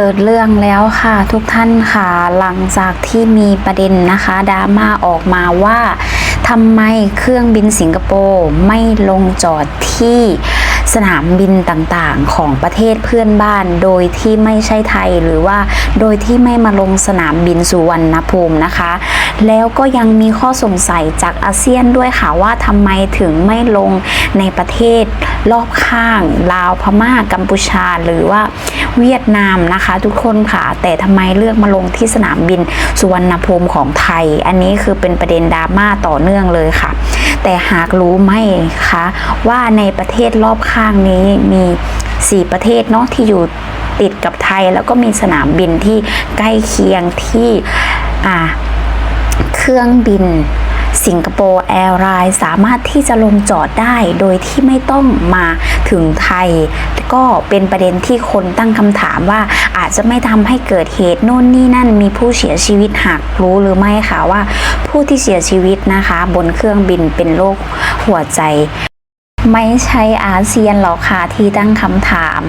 เกิดเรื่องแล้วค่ะทุกท่านค่ะหลังจากที่มีประเด็นนะคะดราม่าออกมาว่าทำไมเครื่องบินสิงคโปร์ไม่ลงจอดที่ นามบินต่างๆ ของประเทศเพื่อนบ้าน โดยที่ไม่ใช่ไทยหรือว่าโดยที่ไม่มาลงสนามบินสุวรรณภูมินะคะ แล้วก็ยังมีข้อสงสัยจากอาเซียนด้วยค่ะว่าทำไมถึงไม่ลงในประเทศรอบข้าง ลาวพม่ากัมพูชาหรือว่าเวียดนามนะคะ ทุกคนค่ะ แต่ทำไมเลือกมาลงที่สนามบินสุวรรณภูมิของไทย อันนี้คือเป็นประเด็นดราม่าต่อเนื่องเลยค่ะ แต่หากรู้ไหมคะว่าในประเทศรอบข้างนี้มี 4 ประเทศเนาะที่อยู่ติดกับไทย แล้วก็มีสนามบินที่ใกล้เคียงที่เครื่องบิน สิงคโปร์แอร์ไลน์สามารถที่จะลงจอดได้โดยที่ไม่ต้องมาถึงไทย ก็เป็นประเด็นที่คนตั้งคำถามว่าอาจจะไม่ทำให้เกิดเหตุโน่นนี่นั่นมีผู้เสียชีวิตหากรู้หรือไม่ค่ะว่าผู้ที่เสียชีวิตนะคะ บนเครื่องบินเป็นโรคหัวใจ ไม่ใช่อาเซียนหรอกค่ะที่ตั้งคำถาม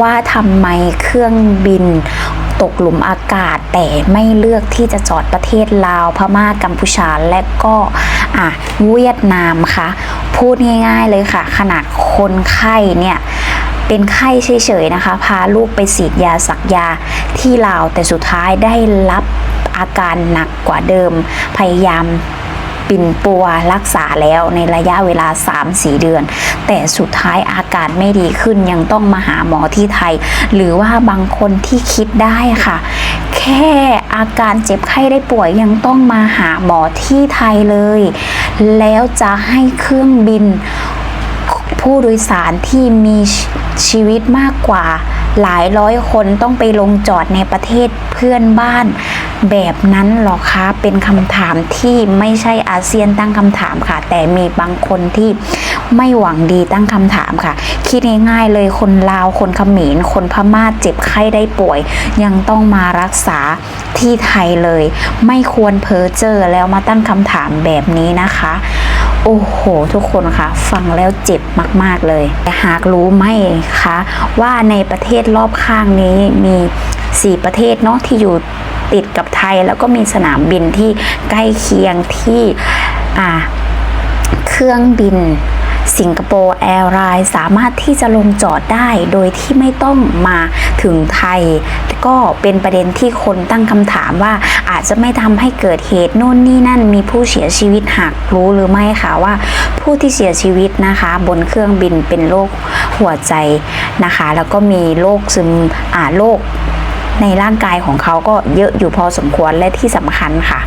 ว่าทำไมเครื่องบินตกหลุมอากาศแต่ไม่เลือกที่จะจอดประเทศลาวพม่ากัมพูชาและก็อะเวียดนามค่ะ พูดง่ายๆเลยค่ะ ขนาดคนไข้เนี่ยเป็นไข้เฉยๆนะคะ พาลูกไปฉีดยาสักยาที่ลาวแต่สุดท้ายได้รับอาการหนักกว่าเดิมพยายาม ปิ่นปัวรักษาแล้วในระยะเวลา 3-4 เดือน แต่สุดท้ายอาการไม่ดีขึ้นยังต้องมาหาหมอที่ไทย หรือว่าบางคนที่คิดได้ค่ะ แค่อาการเจ็บไข้ได้ป่วยยังต้องมาหาหมอที่ไทยเลย แล้วจะให้เครื่องบินผู้โดยสารที่มีชชีวิตมากกว่า หลายร้อยคนต้องไปลงจอดในประเทศเพื่อนบ้าน แบบนั้นหรอคะเป็นคำถามที่ไม่ใช่อาเซียนตั้งคำถามค่ะ แต่มีบางคนที่ไม่หวังดีตั้งคำถามค่ะ คิดง่ายๆเลยคนลาวคนเขมรคนพม่าเจ็บไข้ได้ป่วย ยังต้องมารักษาที่ไทยเลย ไม่ควรเพ้อเจอแล้วมาตั้งคำถามแบบนี้นะคะ โอ้โห ทุกคนคะฟังแล้วเจ็บมากๆเลย แต่หากรู้ไหมคะว่าในประเทศรอบข้างนี้มี 4 ประเทศเนาะที่อยู่ติดกับไทยแล้วก็มีสนามบินที่ใกล้เคียงที่อ่าเครื่องบินสิงคโปร์แอร์ไลน์สามารถที่จะลงจอดได้โดยที่ไม่ต้องมาถึงไทย ก็เป็นประเด็นที่คนตั้งคำถามว่า อาจจะไม่ทำให้เกิดเหตุโน่นนี่นั่นมีผู้เสียชีวิตหากรู้หรือไม่ค่ะว่าผู้ที่เสียชีวิตนะคะ บนเครื่องบินเป็นโรคหัวใจนะคะ แล้วก็มีโรคซึมอ่าโรคในร่างกายของเขาก็เยอะอยู่พอสมควรและที่สำคัญค่ะ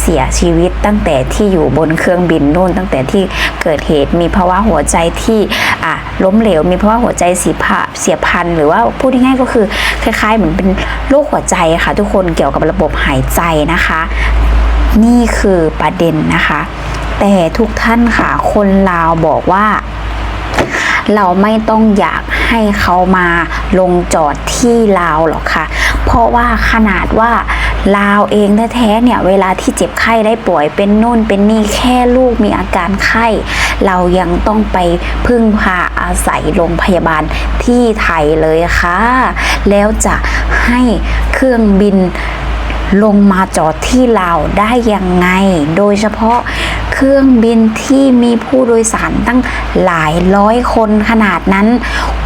เสียชีวิตตั้งแต่ที่อยู่บนเครื่องบินนู่นตั้งแต่ที่เกิดเหตุมีภาวะหัวใจที่อะ ล้มเหลว มีภาวะหัวใจสีผาเสียพันหรือว่าพูดง่ายๆก็คือคล้ายๆเหมือนเป็นโรคหัวใจค่ะ ทุกคนเกี่ยวกับระบบหายใจนะคะ นี่คือประเด็นนะคะ แต่ทุกท่านค่ะ คนลาวบอกว่า เราไม่ต้องอยากให้เขามาลงจอดที่ลาวหรอกค่ะ เพราะว่าขนาดว่าลาวเองแท้ๆเนี่ยเวลาที่เจ็บไข้ได้ป่วยเป็นนู่นเป็นนี่แค่ลูกมีอาการไข้ เรายังต้องไปพึ่งพาอาศัยโรงพยาบาลที่ไทยเลยค่ะ แล้วจะให้เครื่องบินลงมาจอดที่ลาวได้ยังไง โดยเฉพาะ เครื่องบินที่มีผู้โดยสารตั้งหลายร้อยคนขนาดนั้น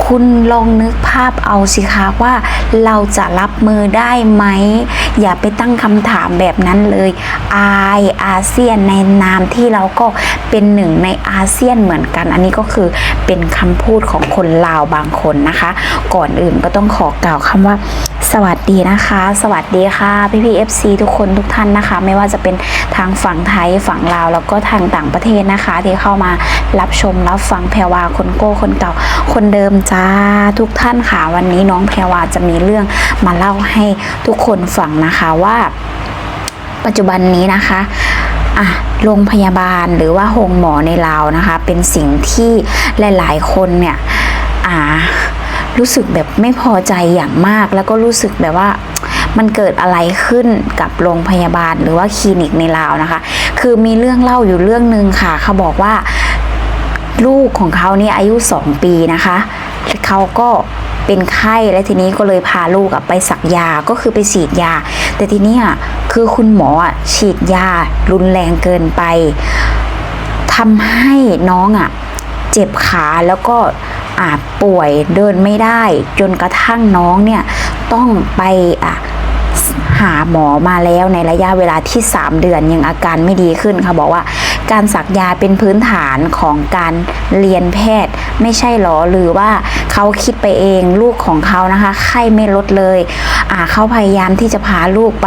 คุณลองนึกภาพเอาสิคะว่าเราจะรับมือได้ไหม อย่าไปตั้งคำถามแบบนั้นเลยอายอาเซียนในนามที่เราก็เป็นหนึ่งในอาเซียนเหมือนกัน อันนี้ก็คือเป็นคำพูดของคนลาวบางคนนะคะ ก่อนอื่นก็ต้องขอกล่าวคำว่าสวัสดีนะคะ สวัสดีค่ะพี่พีเอฟซีทุกคนทุกท่านนะคะ ไม่ว่าจะเป็นทางฝั่งไทยฝั่งลาวแล้วก็ทางต่างประเทศนะคะ ที่เข้ามารับชมรับฟังแพรวาคนโก้คนเก่า คนเดิมจ้าทุกท่านค่ะ วันนี้น้องแพรวาจะมีเรื่องมาเล่าให้ทุกคนฟังนะคะว่า ปัจจุบันนี้นะคะอะโรงพยาบาลหรือว่าโรงหมอในลาวนะคะ เป็นสิ่งที่หลายๆคนเนี่ยอ่ารู้สึกแบบไม่พอใจอย่างมาก แล้วก็รู้สึกแบบว่ามันเกิดอะไรขึ้นกับโรงพยาบาลหรือว่าคลินิกในลาวนะคะ คือมีเรื่องเล่าอยู่เรื่องหนึ่งค่ะ เขาบอกว่า ลูกของเขาเนี่ยอายุ2ปีนะคะเขาก็เป็นไข้และทีนี้ก็เลยพาลูกไปสักยาก็คือไปฉีดยา แต่ทีนี้คือคุณหมอฉีดยารุนแรงเกินไปทำให้น้องอะเจ็บขาแล้วก็อาจป่วยเดินไม่ได้ จนกระทั่งน้องเนี่ยต้องไปอะ หาหมอมาแล้วในระยะเวลาที่ 3 เดือนยังอาการไม่ดีขึ้นค่ะบอกว่าการสักยาเป็นพื้นฐานของการเรียนแพทย์ ไม่ใช่หรอหรือว่าเขาคิดไปเองลูกของเขานะคะ ไข้ไม่ลดเลยอ่าเขาพยายามที่จะพาลูกไป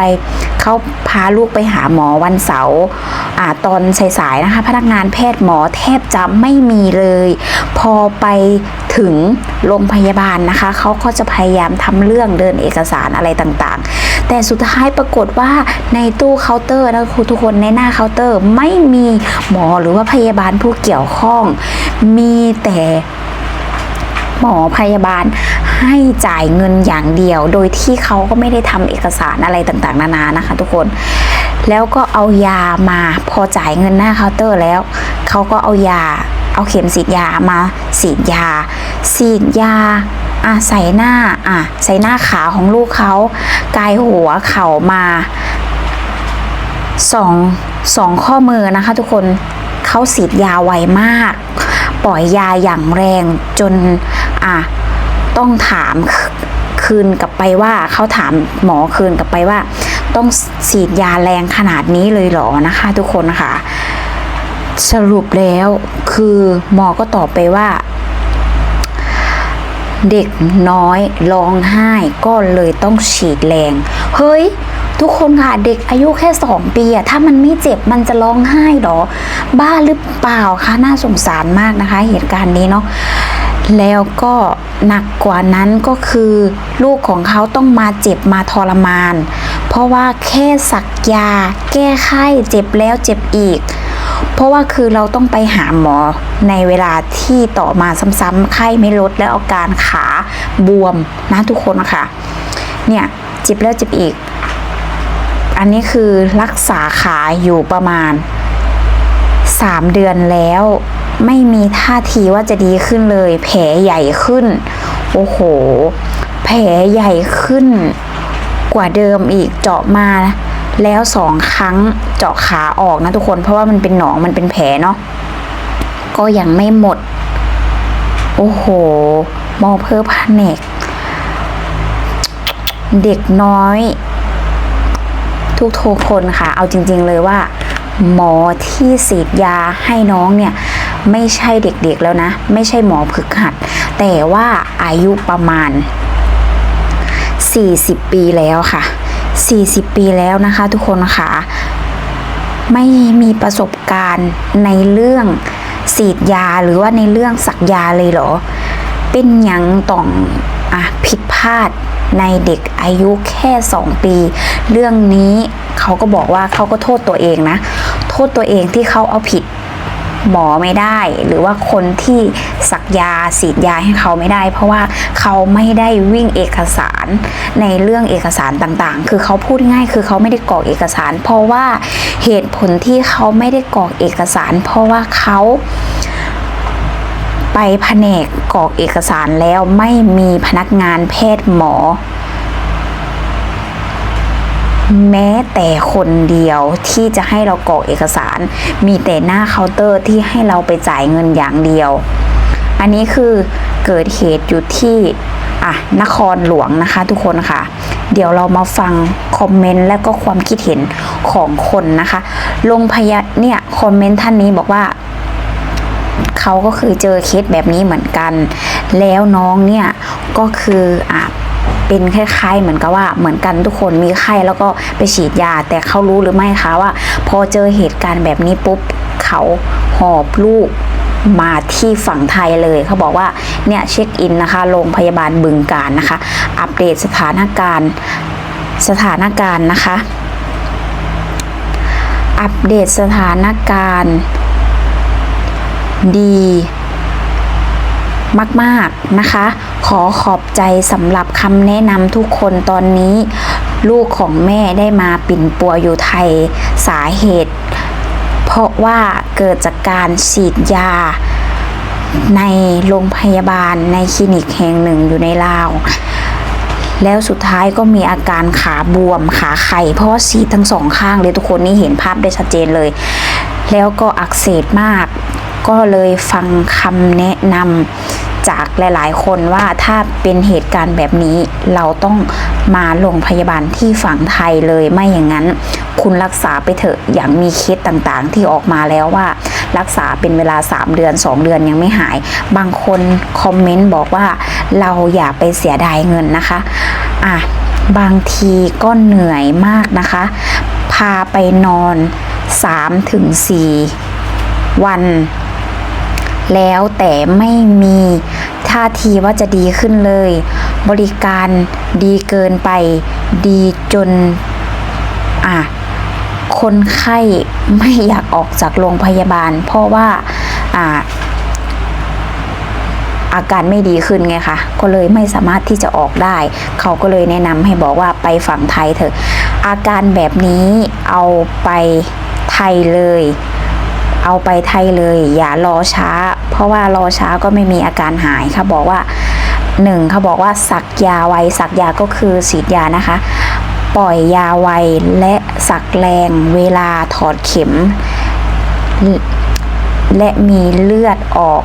เขาพาลูกไปหาหมอวันเสาร์อ่าตอนสายๆนะคะ พนักงานแพทย์หมอแทบจะไม่มีเลย พอไปถึงโรงพยาบาลนะคะเขาก็จะพยายามทำเรื่องเดินเอกสารอะไรต่างๆ แต่สุดท้ายปรากฏว่าในตู้เคาน์เตอร์นะคุณทุกคนในหน้าเคาน์เตอร์ไม่มีหมอหรือว่าพยาบาลผู้เกี่ยวข้อง มีแต่หมอพยาบาลให้จ่ายเงินอย่างเดียว โดยที่เขาก็ไม่ได้ทำเอกสารอะไรต่างๆ นานานะคะ ทุกคน แล้วก็เอายามาพอจ่ายเงินหน้าเคาน์เตอร์แล้ว เขาก็เอายา เอาเข็มฉีดยามาฉีดยาฉีดยา อะใส่หน้าอะใส่หน้าขาของลูกเขากายหัวเข่ามาสองสองข้อมือนะคะ ทุกคนเขาฉีดยาไวมาก ปล่อยยาอย่างแรงจนอะต้องถามคืนกลับไปว่าเขาถามหมอคืนกลับไปว่า ต้องฉีดยาแรงขนาดนี้เลยเหรอนะคะ ทุกคนค่ะ สรุปแล้วคือหมอก็ตอบไปว่า เด็กน้อยร้องไห้ก็เลยต้องฉีดแรง เฮ้ย ทุกคนค่ะเด็กอายุแค่สองปีอะถ้ามันไม่เจ็บมันจะร้องไห้หรอ บ้าหรือเปล่าคะน่าสงสารมากนะคะ เหตุการณ์นี้เนาะแล้วก็หนักกว่านั้นก็คือ ลูกของเขาต้องมาเจ็บมาทรมาน เพราะว่าแค่สักยา แก้ไข้เจ็บแล้วเจ็บอีก เพราะว่าคือเราต้องไปหาหมอในเวลาที่ต่อมาซ้ำๆไข้ไม่ลดแล้วอาการขาบวมนะทุกคนค่ะ เนี่ยจ็บแล้วจ็บอีก อันนี้คือรักษาขาอยู่ประมาณ 3 เดือนแล้ว ไม่มีท่าทีว่าจะดีขึ้นเลย แผลใหญ่ขึ้น โอ้โห แผลใหญ่ขึ้นกว่าเดิมอีกเจาะมา แล้วสองครั้งเจาะขาออกนะทุกคน เพราะว่ามันเป็นหนองมันเป็นแผลเนาะก็ยังไม่หมด โอ้โหหมอเพอพาเนก เด็กน้อย ทุกทุกคนค่ะ เอาจริง ๆ เลยว่า หมอที่ฉีดยาให้น้องเนี่ย ไม่ใช่เด็กๆแล้วนะ ไม่ใช่หมอฝึกหัด แต่ว่าอายุประมาณ 40 ปีแล้วค่ะ 40 ปีแล้วนะคะ ทุกคนค่ะ ไม่มีประสบการณ์ในเรื่องฉีดยาหรือว่าในเรื่องสักยาเลยเหรอ เป็นยังต้องอะผิดพลาดในเด็กอายุแค่ 2 ปี เรื่องนี้เขาก็บอกว่าเขาก็โทษตัวเองนะ โทษตัวเองที่เขาเอาผิด หมอไม่ได้ หรือว่าคนที่สักยาฉีดยาให้เขาไม่ได้ เพราะว่าเขาไม่ได้วิ่งเอกสารในเรื่องเอกสารต่างๆ คือเขาพูดง่ายคือเขาไม่ได้กรอกเอกสาร เพราะว่าเหตุผลที่เขาไม่ได้กรอกเอกสาร เพราะว่าเขาไปแผนกกรอกเอกสารแล้วไม่มีพนักงานแพทย์หมอ แม้แต่คนเดียวที่จะให้เรากรอกเอกสาร มีแต่หน้าเคาน์เตอร์ที่ให้เราไปจ่ายเงินอย่างเดียว อันนี้คือเกิดเหตุอยู่ที่อะนครหลวงนะคะทุกคนค่ะ เดี๋ยวเรามาฟังคอมเมนต์และก็ความคิดเห็นของคนนะคะลงพยาเนี่ยคอมเมนต์ท่านนี้บอกว่าเขาก็คือเจอเคสแบบนี้เหมือนกัน แล้วน้องเนี่ยก็คืออะ เป็นคล้ายๆ เหมือนกับว่าเหมือนกันทุกคนมีไข้แล้วก็ไปฉีดยา แต่เขารู้หรือไม่คะว่า พอเจอเหตุการณ์แบบนี้ปุ๊บเขาหอบลูกมาที่ฝั่งไทยเลยเขาบอกว่าเนี่ยเช็คอินนะคะโรงพยาบาลบึงการนะคะ อัปเดตสถานการณ์สถานการณ์นะคะ อัปเดตสถานการณ์ดี มากๆนะคะ ขอขอบใจสำหรับคำแนะนำทุกคนตอนนี้ ลูกของแม่ได้มาปิ่นปัวอยู่ไทยสาเหตุ เพราะว่าเกิดจากการฉีดยาในโรงพยาบาลในคลินิกแห่งหนึ่งอยู่ในลาว แล้วสุดท้ายก็มีอาการขาบวมขาไข่เพราะว่าซีดทั้งสองข้างเลยทุกคนนี่เห็นภาพได้ชัดเจนเลย แล้วก็อักเสบมาก ก็เลยฟังคำแนะนำ จากหลาย ๆ คนว่าถ้าเป็นเหตุการณ์แบบนี้ เราต้องมาโรงพยาบาลที่ฝั่งไทยเลยไม่อย่างนั้น คุณรักษาไปเถอะอย่างมีเคสต่างๆ ที่ออกมาแล้วว่า รักษาเป็นเวลา 3 เดือน 2 เดือนยังไม่หาย บางคนคอมเมนต์บอกว่าเราอย่าไปเสียดายเงินนะคะอะบางทีก็เหนื่อยมากนะคะ พาไปนอน3-4ถึงวันแล้วแต่ไม่มี ท่าทีว่าจะดีขึ้นเลย บริการดีเกินไป ดีจน อะ คนไข้ไม่อยากออกจากโรงพยาบาล เพราะว่า อ่าอาการไม่ดีขึ้นไงคะ ก็เลยไม่สามารถที่จะออกได้ เขาก็เลยแนะนำให้บอกว่าไปฝั่งไทยเถอะ อาการแบบนี้เอาไปไทยเลย เอาไปไทยเลย อย่ารอช้า เพราะว่ารอช้าก็ไม่มีอาการหายค่ะบอกว่าหนึ่งเขาบอกว่าสักยาไวสักยาก็คือฉีดยานะคะ ปล่อยยาไวและสักแรงเวลาถอดเข็ม และมีเลือดออก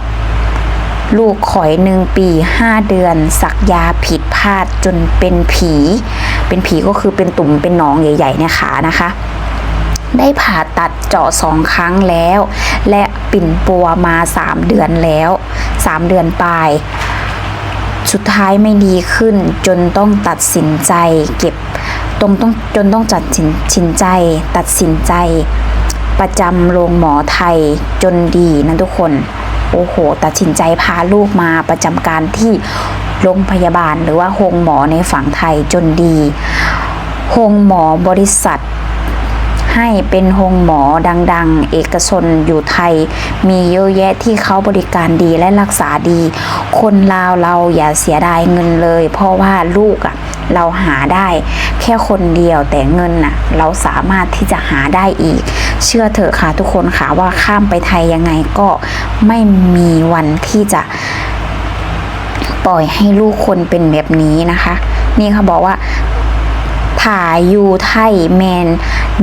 ลูกข่อยหนึ่งปีห้าเดือน สักยาผิดพลาดจนเป็นผี เป็นผีก็คือเป็นตุ่มเป็นหนองใหญ่ ๆ ในขานะคะ ได้ผ่าตัดเจาะสองครั้งแล้ว และปิ่นปัวมาสามเดือนแล้วสามเดือนปลาย สุดท้ายไม่ดีขึ้นจนต้องตัดสินใจเก็บตรงต้องจนต้องจัดสินสินใจ ตัดสินใจ ประจำโรงหมอไทยจนดีนะทุกคน โอ้โห ตัดสินใจพาลูกมาประจำการที่โรงพยาบาลหรือว่าโรงหมอในฝั่งไทยจนดีโรงหมอบริษัท ให้เป็นโรงหมอดังๆ เอกชนอยู่ไทย มีเยอะแยะที่เขาบริการดีและรักษาดี คนลาวเราอย่าเสียดายเงินเลย เพราะว่าลูกอะ่ะเราหาได้แค่คนเดียวแต่เงินน่ะเราสามารถที่จะหาได้อีก เชื่อเถอะค่ะทุกคนค่ะว่าข้ามไปไทยยังไงก็ไม่มีวันที่จะปล่อยให้ลูกคนเป็นแบบนี้นะคะ นี่เขาบอกว่าถ่ายอยู่ไทยแมน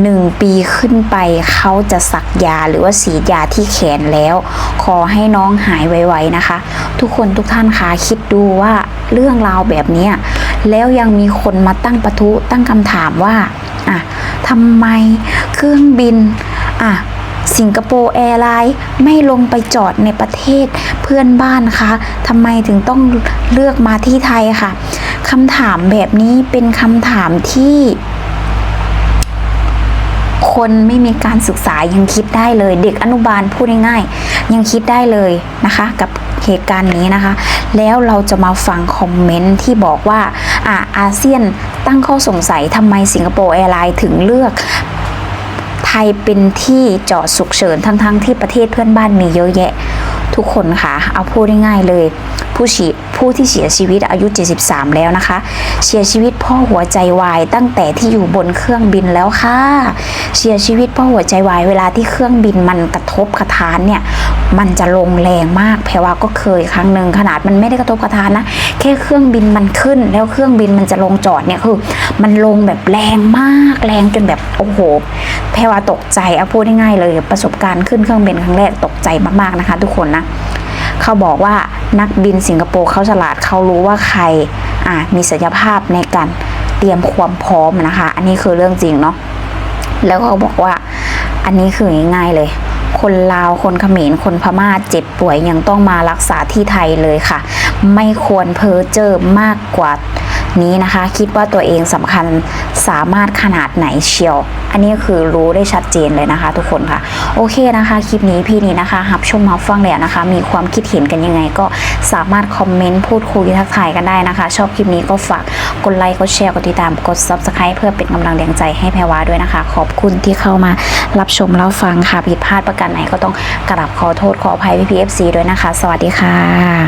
หนึ่งปีขึ้นไปเขาจะสักยาหรือว่าสีดยาที่แขนแล้ว ขอให้น้องหายไวๆนะคะ ทุกคนทุกท่านคะคิดดูว่าเรื่องราวแบบนี้แล้วยังมีคนมาตั้งประทุตั้งคำถามว่าอะทำไมเครื่องบินอะสิงคโปร์แอร์ไลน์ไม่ลงไปจอดในประเทศเพื่อนบ้านคะทำไมถึงต้องเลือกมาที่ไทยค่ะคำถามแบบนี้เป็นคำถามที่ คนไม่มีการศึกษายังคิดได้เลย เด็กอนุบาลพูดง่ายๆยังคิดได้เลยนะคะ กับเหตุการณ์นี้นะคะ แล้วเราจะมาฟังคอมเมนต์ที่บอกว่าอ่าอาเซียนตั้งข้อสงสัยทำไมสิงคโปร์แอร์ไลน์ถึงเลือกไทยเป็นที่จอดฉุกเฉินทั้งๆทที่ประเทศเพื่อนบ้านมีเยอะแยะ ทุกคนค่ะ เอาพูดง่ายๆเลย ผู้ฉีผู้ที่เสียชีวิตอายุ 73 แล้วนะคะ เสียชีวิตพ่อหัวใจวายตั้งแต่ที่อยู่บนเครื่องบินแล้วค่ะ เสียชีวิตพ่อหัวใจวายเวลาที่เครื่องบินมันกระทบกระทานเนี่ย มันจะลงแรงมากแพรว่าก็เคยครั้งหนึ่งขนาดมันไม่ได้กระทบกระทานนะ แค่เครื่องบินมันขึ้น แล้วเครื่องบินมันจะลงจอดเนี่ยคือ มันลงแบบแรงมากแรงจนแบบโอ้โหแพรว่าตกใจเอาพูดง่ายๆเลย ประสบการณ์ขึ้นเครื่องบินครั้งแรกตกใจมากๆนะคะ ทุกคนนะเขาบอกว่านักบินสิงคโปร์เขาฉลาดเขารู้ว่าใครอะมีศักยภาพในการเตรียมความพร้อมนะคะ อันนี้คือเรื่องจริงเนาะแล้วเขาบอกว่าอันนี้คือง่ายๆเลย คนลาว คนเขมร คนพม่าเจ็บป่วยยังต้องมารักษาที่ไทยเลยค่ะ ไม่ควรเพ้อเจอมากกว่า นี้นะคะ คิดว่าตัวเองสำคัญสามารถขนาดไหนเชียว อันนี้คือรู้ได้ชัดเจนเลยนะคะ ทุกคนค่ะ โอเคนะคะ คลิปนี้พี่นี้นะคะหับชมมาฟังแล้วนะคะ มีความคิดเห็นกันยังไงก็สามารถคอมเมนต์พูดคุยทักทายกันได้นะคะ ชอบคลิปนี้ก็ฝากกดไลค์กดแชร์กดติดตามกด subscribe เพื่อเป็นกำลังแรงใจให้แพรวาด้วยนะคะ ขอบคุณที่เข้ามารับชมแล้วฟังค่ะผิดพลาดประการไหนก็ต้องกราบขอโทษขออภัยพี่พีเอฟซีด้วยนะคะ สวัสดีค่ะ